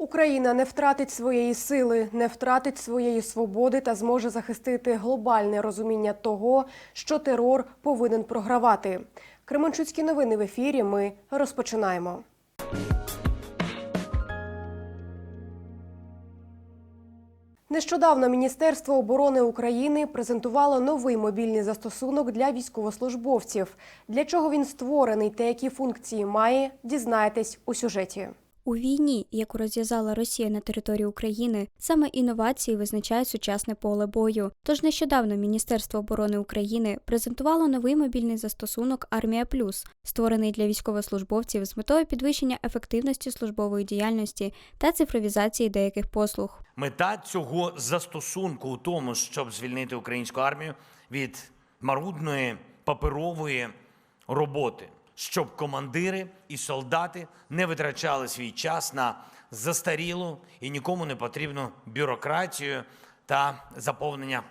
Україна не втратить своєї сили, не втратить своєї свободи та зможе захистити глобальне розуміння того, що терор повинен програвати. Кременчуцькі новини в ефірі. Ми розпочинаємо. Нещодавно Міністерство оборони України презентувало новий мобільний застосунок для військовослужбовців. Для чого він створений та які функції має, дізнаєтесь у сюжеті. У війні, яку розв'язала Росія на території України, саме інновації визначають сучасне поле бою. Тож нещодавно Міністерство оборони України презентувало новий мобільний застосунок Армія Плюс, створений для військовослужбовців з метою підвищення ефективності службової діяльності та цифровізації деяких послуг. Мета цього застосунку у тому, щоб звільнити українську армію від марудної паперової роботи, щоб командири і солдати не витрачали свій час на застарілу і нікому не потрібну бюрократію та заповнення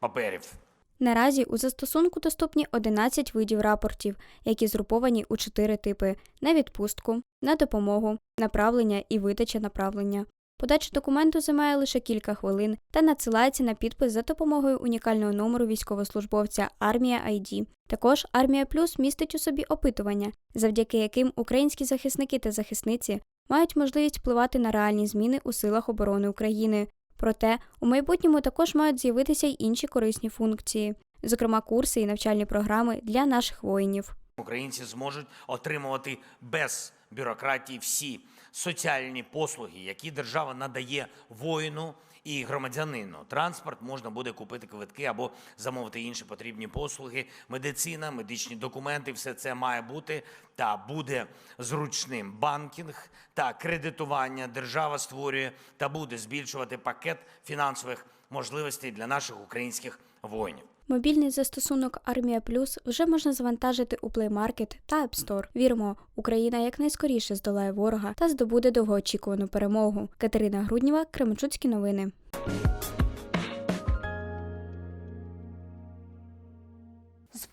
паперів. Наразі у застосунку доступні 11 видів рапортів, які згруповані у чотири типи: на відпустку, на допомогу, направлення і видача направлення. Подача документу займає лише кілька хвилин та надсилається на підпис за допомогою унікального номеру військовослужбовця Армія ID. Також Армія Плюс містить у собі опитування, завдяки яким українські захисники та захисниці мають можливість впливати на реальні зміни у силах оборони України. Проте у майбутньому також мають з'явитися й інші корисні функції, зокрема курси і навчальні програми для наших воїнів. Українці зможуть отримувати без бюрократії всі соціальні послуги, які держава надає воїну і громадянину. Транспорт можна буде купити квитки або замовити інші потрібні послуги. Медицина, медичні документи все це має бути та буде зручним. Банкінг та кредитування держава створює та буде збільшувати пакет фінансових можливостей для наших українських воїнів. Мобільний застосунок Армія Плюс вже можна завантажити у Play Market та App Store. Віримо, Україна якнайскоріше здолає ворога та здобуде довгоочікувану перемогу. Катерина Грудніва, Кременчуцькі новини.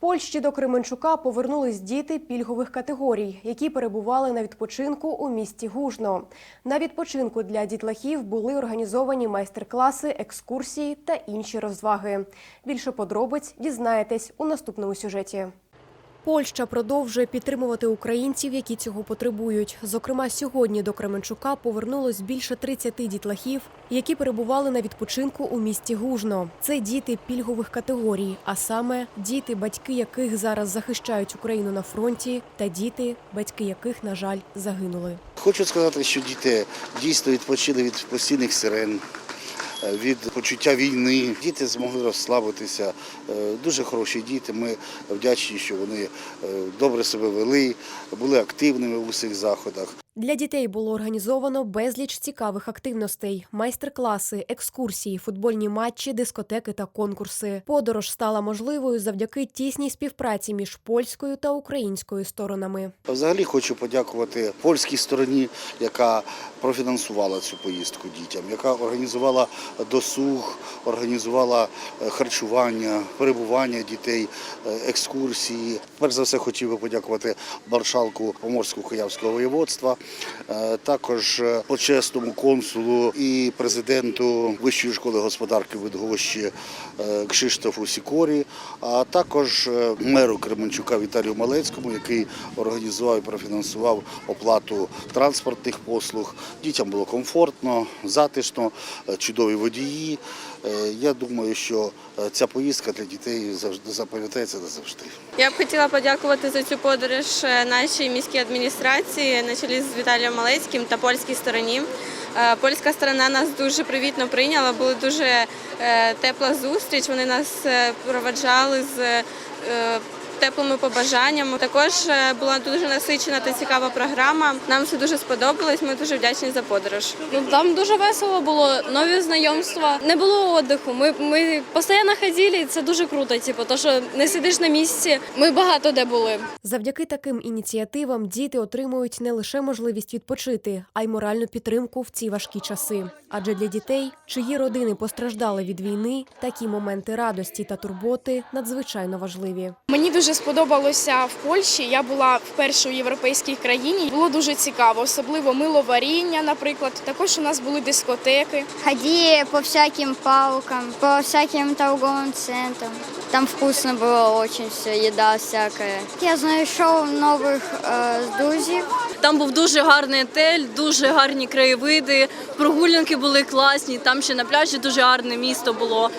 Польщі до Кременчука повернулись діти пільгових категорій, які перебували на відпочинку у місті Гужно. На відпочинку для дітлахів були організовані майстер-класи, екскурсії та інші розваги. Більше подробиць дізнаєтесь у наступному сюжеті. Польща продовжує підтримувати українців, які цього потребують. Зокрема, сьогодні до Кременчука повернулось більше 30 дітлахів, які перебували на відпочинку у місті Гужно. Це діти пільгових категорій, а саме діти, батьки яких зараз захищають Україну на фронті, та діти, батьки яких, на жаль, загинули. Хочу сказати, що діти дійсно відпочили від постійних сирен, від почуття війни. Діти змогли розслабитися. Е, Дуже хороші діти. Ми вдячні, що вони е, добре себе вели, були активними в усіх заходах. Для дітей було організовано безліч цікавих активностей: майстер-класи, екскурсії, футбольні матчі, дискотеки та конкурси. Подорож стала можливою завдяки тісній співпраці між польською та українською сторонами. Взагалі хочу подякувати польській стороні, яка профінансувала цю поїздку дітям, яка організувала досуг, організувала е, харчування, перебування дітей, е, екскурсії. Перш за все хотів би подякувати маршалку Поморського Куявського воєводства, також е, почесному консулу і президенту Вищої школи господарки Видгощі е, Кшиштофу Сікорі, а також е, меру Кременчука Віталію Малецькому, який організував і профінансував оплату транспортних послуг. Дітям було комфортно, затишно, е, чудові водії. Е, Я думаю, що е, ця поїздка для дітей завжди запам'ятається назавжди. Я б хотіла подякувати за цю подорож е, нашій міській адміністрації на чолі з Віталієм Малецьким та польській стороні. Е, Польська сторона нас дуже привітно прийняла, була дуже е, тепла зустріч. Вони нас е, проведжали з теплими побажаннями. Також е, була дуже насичена та цікава програма. Нам все дуже сподобалось. Ми дуже вдячні за подорож. Ну там дуже весело було, нові знайомства. Не було отдиху. Ми, ми постійно ходили, і це дуже круто. Типу, то що не сидиш на місці. Ми багато де були. Завдяки таким ініціативам діти отримують не лише можливість відпочити, а й моральну підтримку в ці важкі часи. Адже для дітей, чиї родини постраждали від війни, такі моменти радості та турботи надзвичайно важливі. Мені дуже дуже сподобалося в Польщі. Я була вперше у європейській країні. Було дуже цікаво, особливо миловаріння, наприклад. Також у нас були дискотеки. Ходили по всяким палкам, по всяким торговым центрам. Там вкусно было очень все, еда всякая. Я знайшов нових е, друзів. Там був дуже гарний отель, дуже гарні краєвиди, прогулянки були класні. Там ще на пляжі дуже гарне місто було.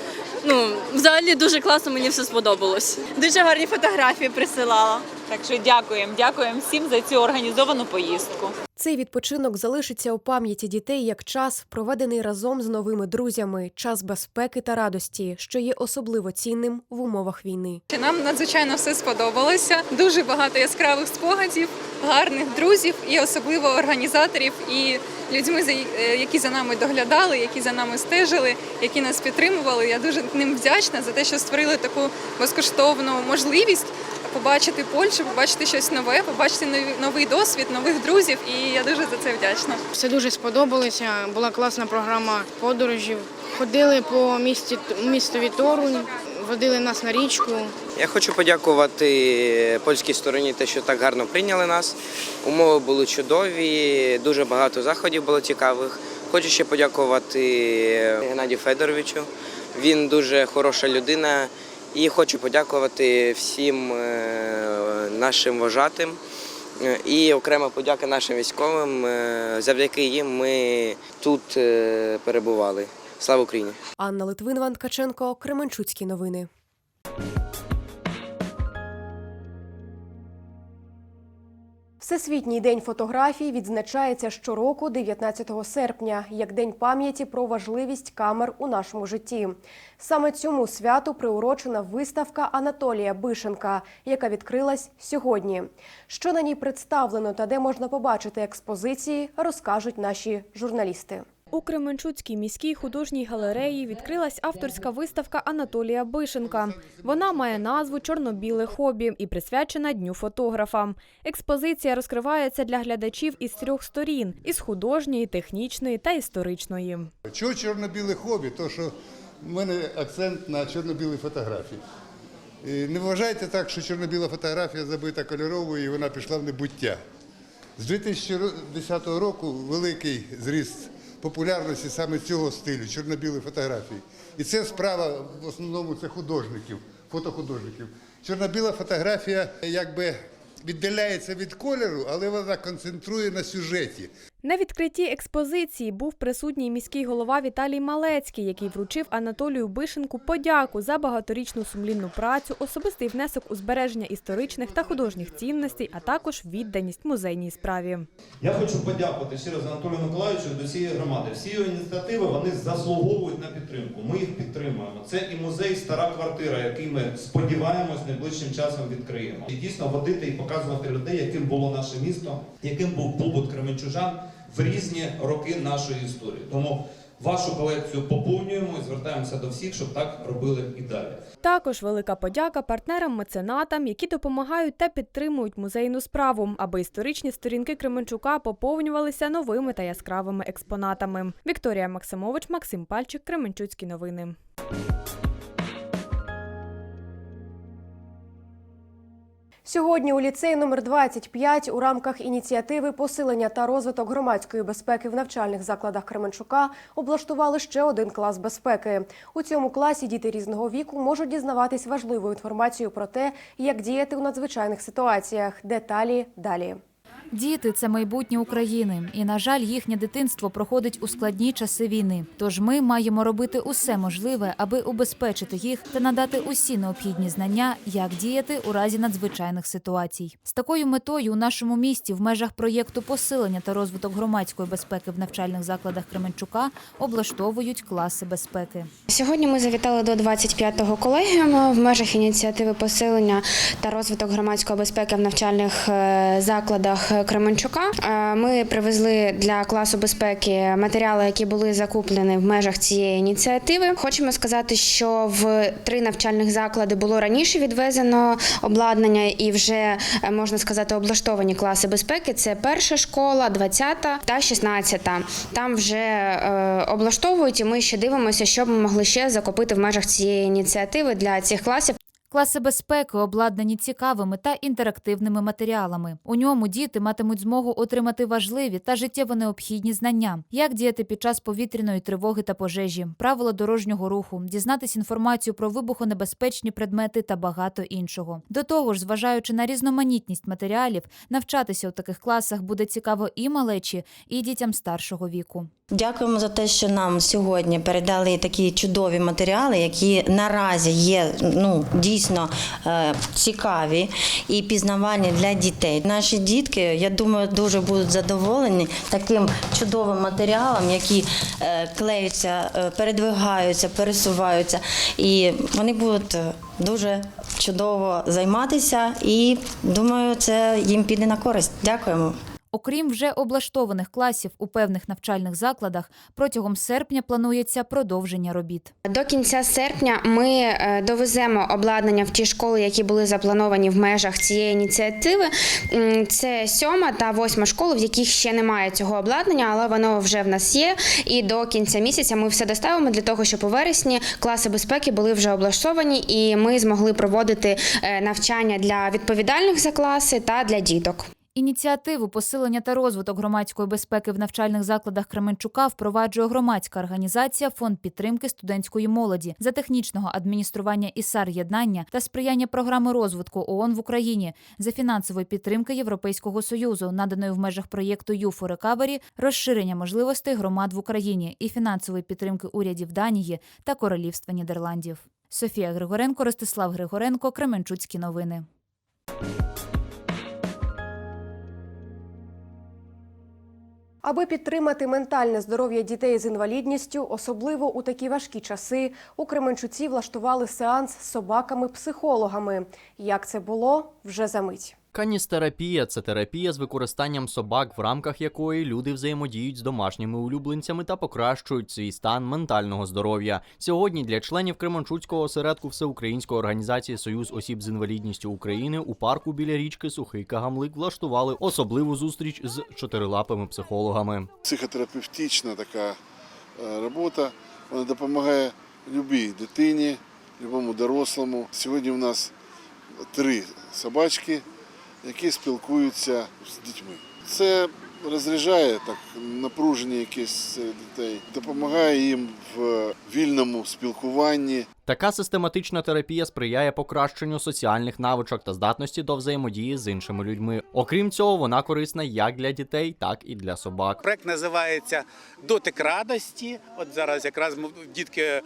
Ну, взагалі дуже класно, мені все сподобалось. Дуже гарні фотографії присилала. Так що дякуємо, дякуємо всім за цю організовану поїздку. Цей відпочинок залишиться у пам'яті дітей як час, проведений разом з новими друзями, час безпеки та радості, що є особливо цінним в умовах війни. Нам надзвичайно все сподобалося. Дуже багато яскравих спогадів, гарних друзів і особливо організаторів і людьми, е, які за нами доглядали, які за нами стежили, які нас підтримували. Я дуже ним вдячна за те, що створили таку безкоштовну можливість побачити Польщу, побачити щось нове, побачити новий досвід, нових друзів. І я дуже за це вдячна. Все дуже сподобалося. Була класна програма подорожів. Ходили по місті містові Торунь, водили нас на річку. Я хочу подякувати польській стороні, те, що так гарно прийняли нас. Умови були чудові, дуже багато заходів було цікавих. Хочу ще подякувати Геннадію Федоровичу. Він дуже хороша людина. І хочу подякувати всім е, нашим вожатим. Е, І окрема подяка нашим військовим. Е, Завдяки їм ми тут е, перебували. Слава Україні! Анна Литвинова, Ткаченко, Кременчуцькі новини. Всесвітній день фотографій відзначається щороку 19 серпня як день пам'яті про важливість камер у нашому житті. Саме цьому святу приурочена виставка Анатолія Бишенка, яка відкрилась сьогодні. Що на ній представлено та де можна побачити експозиції, розкажуть наші журналісти. У Кременчуцькій міській художній галереї відкрилась авторська виставка Анатолія Бишенка. Вона має назву Чорно-біле хобі і присвячена Дню фотографа. Експозиція розкривається для глядачів із трьох сторін: із художньої, технічної та історичної. Чого чорно-біле хобі? То що в мене акцент на чорно-білій фотографії. Не вважайте так, що чорно-біла фотографія забита кольоровою і вона пішла в небуття. З 2010 року великий зріст популярності саме цього стилю чорно-білої фотографії. І це справа в основному це художників, фотохудожників. Чорно-біла фотографія якби віддаляється від кольору, але вона концентрує на сюжеті. На відкритті експозиції був присутній міський голова Віталій Малецький, який вручив Анатолію Бишенку подяку за багаторічну сумлінну працю, особистий внесок у збереження історичних та художніх цінностей, а також відданість музейній справі. Я хочу подякувати ще раз Анатолію Миколаївичу до цієї громади. Всі його ініціативи вони заслуговують на підтримку. Ми їх підтримуємо. Це і музей Стара квартира, який ми сподіваємось найближчим часом відкриємо. І дійсно водити і показувати людей, яким було наше місто, яким був побут кременчужан в різні роки нашої історії. Тому вашу колекцію поповнюємо і звертаємося до всіх, щоб так робили і далі. Також велика подяка партнерам-меценатам, які допомагають та підтримують музейну справу, аби історичні сторінки Кременчука поповнювалися новими та яскравими експонатами. Вікторія Максимович, Максим Пальчик, Кременчуцькі новини. Сьогодні у ліцеї номер 25 у рамках ініціативи посилення та розвиток громадської безпеки в навчальних закладах Кременчука облаштували ще один клас безпеки. У цьому класі діти різного віку можуть дізнаватись важливу інформацію про те, як діяти у надзвичайних ситуаціях. Деталі далі. Діти це майбутнє України, і на жаль, їхнє дитинство проходить у складні часи війни. Тож ми маємо робити усе можливе, аби убезпечити їх та надати усі необхідні знання, як діяти у разі надзвичайних ситуацій. З такою метою у нашому місті в межах проєкту посилення та розвиток громадської безпеки в навчальних закладах Кременчука облаштовують класи безпеки. Сьогодні ми завітали до 25-го колегіуму в межах ініціативи посилення та розвиток громадської безпеки в навчальних е, закладах Кременчука. Е, Ми привезли для класу безпеки матеріали, які були закуплені в межах цієї ініціативи. Хочемо сказати, що в три навчальних заклади було раніше відвезено обладнання і вже е, можна сказати облаштовані класи безпеки. Це перша школа, 20-та та 16-та. Там вже е, облаштовують, і ми ще дивимося, що ми могли ще закупити в межах цієї ініціативи для цих класів. Класи безпеки обладнані цікавими та інтерактивними матеріалами. У ньому діти матимуть змогу отримати важливі та життєво необхідні знання, як діяти під час повітряної тривоги та пожежі, правила дорожнього руху, дізнатись інформацію про вибухонебезпечні предмети та багато іншого. До того ж, зважаючи на різноманітність матеріалів, навчатися у таких класах буде цікаво і малечі, і дітям старшого віку. Дякуємо за те, що нам сьогодні передали такі чудові матеріали, які наразі є ну дійсно е, цікаві і пізнавальні для дітей. Наші дітки, я думаю, дуже будуть задоволені таким чудовим матеріалом, які е, клеються, е, передвигаються, пересуваються, і вони будуть дуже чудово займатися. І думаю, це їм піде на користь. Дякуємо. Окрім вже облаштованих класів у певних навчальних закладах, протягом серпня планується продовження робіт. До кінця серпня ми е, довеземо обладнання в ті школи, які були заплановані в межах цієї ініціативи. Це сьома та восьма школи, в яких ще немає цього обладнання, але воно вже в нас є. І до кінця місяця ми все доставимо для того, щоб у вересні класи безпеки були вже облаштовані, і ми змогли проводити е, навчання для відповідальних за класи та для діток. Ініціативу посилення та розвиток громадської безпеки в навчальних закладах Кременчука впроваджує громадська організація Фонд підтримки студентської молоді за технічного адміністрування ІСАР єднання та сприяння програми розвитку ООН в Україні за фінансової підтримки Європейського союзу, наданої в межах проєкту «Юфо Рекавері», розширення можливостей громад в Україні і фінансової підтримки урядів Данії та Королівства Нідерландів. Софія Григоренко, Ростислав Григоренко, Кременчуцькі новини. Аби підтримати ментальне здоров'я дітей з інвалідністю, особливо у такі важкі часи, у Кременчуці влаштували сеанс з собаками-психологами. Як це було вже за мить. Каністерапія це терапія з використанням собак, в рамках якої люди взаємодіють з домашніми улюбленцями та покращують свій стан ментального здоров'я. Сьогодні для членів Кременчуцького осередку Всеукраїнської організації Союз осіб з інвалідністю України у парку біля річки Сухий Кагамлик влаштували особливу зустріч з чотирилапими психологами. Психотерапевтична така е, робота. Вона допомагає любій дитині, любому дорослому. Сьогодні у нас три собачки, які спілкуються з дітьми. Це розряджає так напруження якесь дітей, допомагає їм в вільному спілкуванні. Така систематична терапія сприяє покращенню соціальних навичок та здатності до взаємодії з іншими людьми. Окрім цього, вона корисна як для дітей, так і для собак. Проект називається Дотик радості. От зараз якраз дітки е,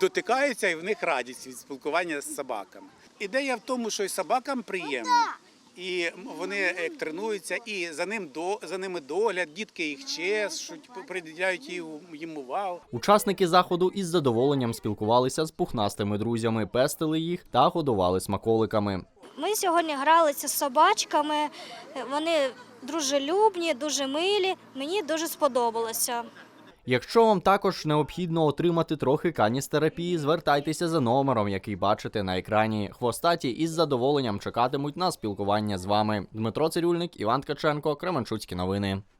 дотикаються і в них радість від спілкування з собаками. Ідея в тому, що і собакам приємно. І вони як тренуються, і за ним до за ними догляд, дітки їх чешуть, приділяють їм їм увагу. Учасники заходу із задоволенням спілкувалися з пухнастими друзями, пестили їх та годували смаколиками. Ми сьогодні гралися з собачками. Вони дружелюбні, дуже милі. Мені дуже сподобалося. Якщо вам також необхідно отримати трохи каністерапії, звертайтеся за номером, який бачите на екрані. Хвостаті із задоволенням чекатимуть на спілкування з вами. Дмитро Цирюльник, Іван Ткаченко, Кременчуцькі новини. –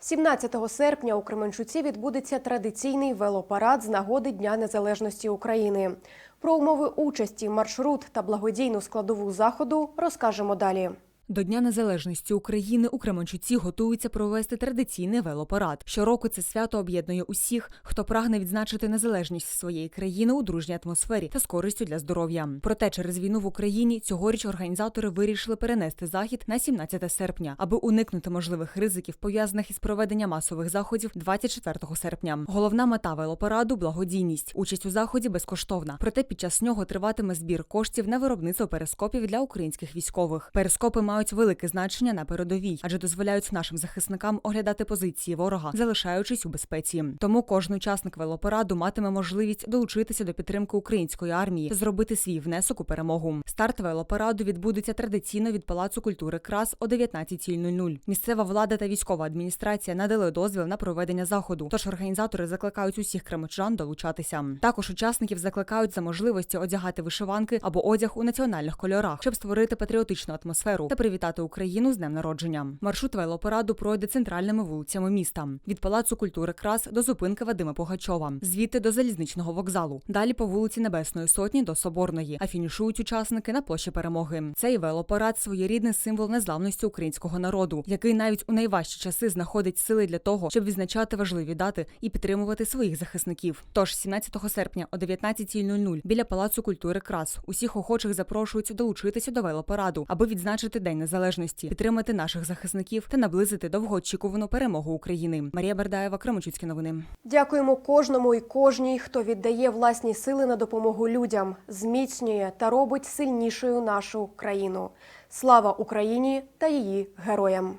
17 серпня у Кременчуці відбудеться традиційний велопарад з нагоди Дня Незалежності України. Про умови участі, маршрут та благодійну складову заходу розкажемо далі. До Дня Незалежності України у Кременчуці готуються провести традиційний велопарад. Щороку це свято об'єднує усіх, хто прагне відзначити незалежність своєї країни у дружній атмосфері та з користю для здоров'я. Проте через війну в Україні цьогоріч організатори вирішили перенести захід на 17 серпня, аби уникнути можливих ризиків, пов'язаних із проведенням масових заходів 24 серпня. Головна мета велопараду благодійність. Участь у заході безкоштовна. Проте під час нього триватиме збір коштів на виробництво перископів для українських військових. Перископи мають велике значення на передовій, адже дозволяють нашим захисникам оглядати позиції ворога, залишаючись у безпеці. Тому кожен учасник велопараду матиме можливість долучитися до підтримки української армії та зробити свій внесок у перемогу. Старт велопараду відбудеться традиційно від Палацу культури Крас о 19.00. Місцева влада та військова адміністрація надали дозвіл на проведення заходу. Тож організатори закликають усіх кремичан долучатися. Також учасників закликають за можливості одягати вишиванки або одяг у національних кольорах, щоб створити патріотичну атмосферу та привітати Україну з днем народження. Маршрут велопараду пройде центральними вулицями міста від Палацу культури Крас до зупинки Вадима Погачова, звідти до залізничного вокзалу. Далі по вулиці Небесної Сотні до Соборної, а фінішують учасники на площі перемоги. Цей велопарад своєрідний символ незламності українського народу, який навіть у найважчі часи знаходить сили для того, щоб відзначати важливі дати і підтримувати своїх захисників. Тож 17 серпня о 19.00 біля Палацу культури Крас усіх охочих запрошують долучитися до велопараду, аби відзначити Незалежності, підтримати наших захисників та наблизити довгоочікувану перемогу України. Марія Бердаєва, Кременчуцькі новини. Дякуємо кожному і кожній, хто віддає власні сили на допомогу людям, зміцнює та робить сильнішою нашу країну. Слава Україні та її героям!